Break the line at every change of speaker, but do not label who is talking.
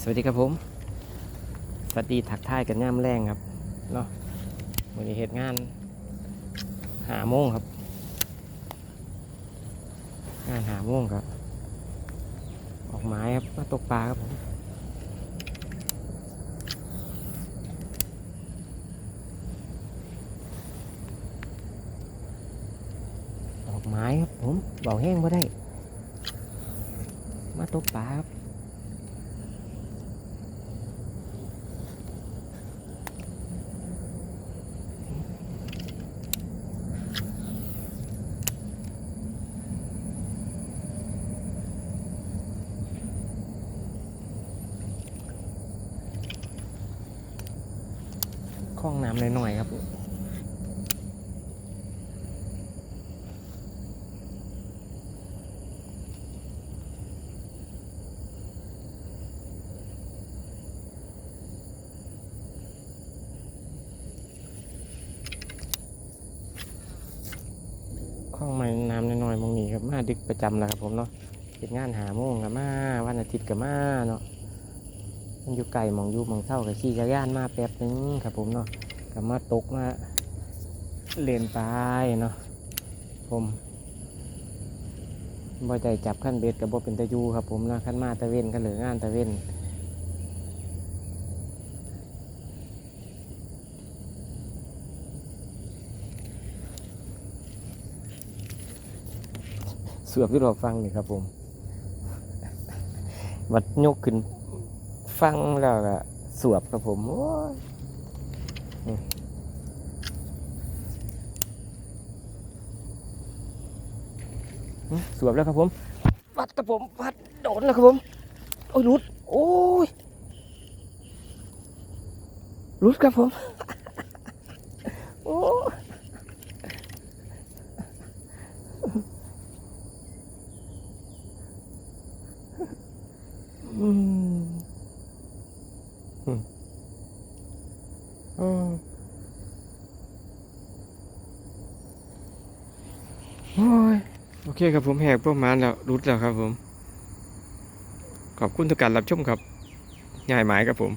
สวัสดีครับผม สวัสดีทักทายกันย่ามแรงครับเนาะวันนี้เหตุงานหาโมงครับ งานหาโมงครับ ออกไม้ครับมาตกปลาครับผมออกไม้ครับผมเบาแห้งก็ได้ มาตกปลาครับ คล้องน้ำหน่อยๆครับคล้องมันน้ำน้อยๆมองนี้ครับมาดึกประจำแล้วครับผมเนาะเป็นงานหาโมงกับมาวันอาทิตย์กับมาเนาะ มันอยู่ไกลมองอยู่มองเท่ากับขี่จักรยานมาแป๊บนึงครับผมเนาะกับมาตกมาเล่นไปเนาะผมบ่ใจจับขั้นเบ็ดกับบ่เป็นตะยูครับผมเนาะขั้นมาตะเวนกันเหลืองานตะเวนเสือบที่เราฟังนี่ครับผมวัดยกขึ้น ฟังแล้วก็สวบครับผมโอ้ยสวบแล้วครับผมวัดครับผมวัดโดนแล้วครับผม โอ้ยหลุด โอ้ยหลุดครับผม โอ้อืมอืม อืมโอ้ยโอเคครับผมแหกประมาณแล้วรุดแล้วครับผม ขอบคุณทุกการรับชมครับง่ายหมายครับผม